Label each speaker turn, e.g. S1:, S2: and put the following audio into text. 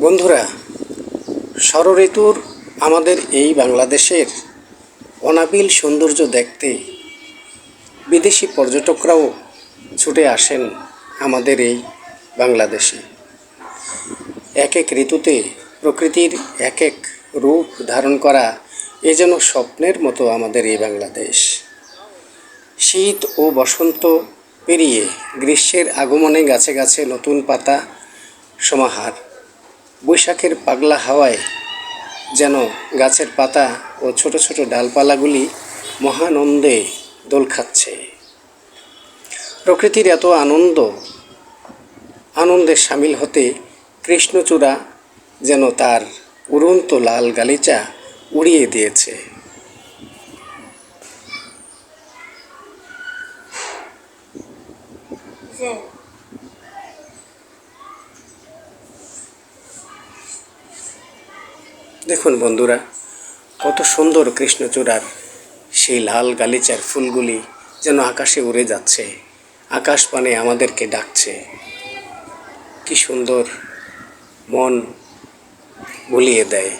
S1: বন্ধুরা ষড়ঋতুর আমাদের এই বাংলাদেশের অনাবিল সৌন্দর্য দেখতে বিদেশি পর্যটকরাও ছুটে আসেন আমাদের এই বাংলাদেশে। এক এক ঋতুতে প্রকৃতির এক এক রূপ ধারণ করা এ যেন স্বপ্নের মতো আমাদের এই বাংলাদেশ। শীত ও বসন্ত পেরিয়ে গ্রীষ্মের আগমনে গাছে গাছে নতুন পাতা সমাহার। বৈশাখের পাগলা হাওয়ায় যেন গাছের পাতা ও ছোট ছোট ডালপালাগুলি মহানন্দে দোল খাচ্ছে। প্রকৃতির এত আনন্দ, আনন্দে সামিল হতে কৃষ্ণচূড়া যেন তার উড়ন্ত লাল গালিচা উড়িয়ে দিয়েছে।
S2: যে
S1: দেখুন বন্ধুরা, কত সুন্দর কৃষ্ণচূড়ার সেই লাল গালিচার ফুলগুলি যেন আকাশে উড়ে যাচ্ছে, আকাশ পানে আমাদেরকে ডাকছে। কি সুন্দর মন বলিয়ে দেয়।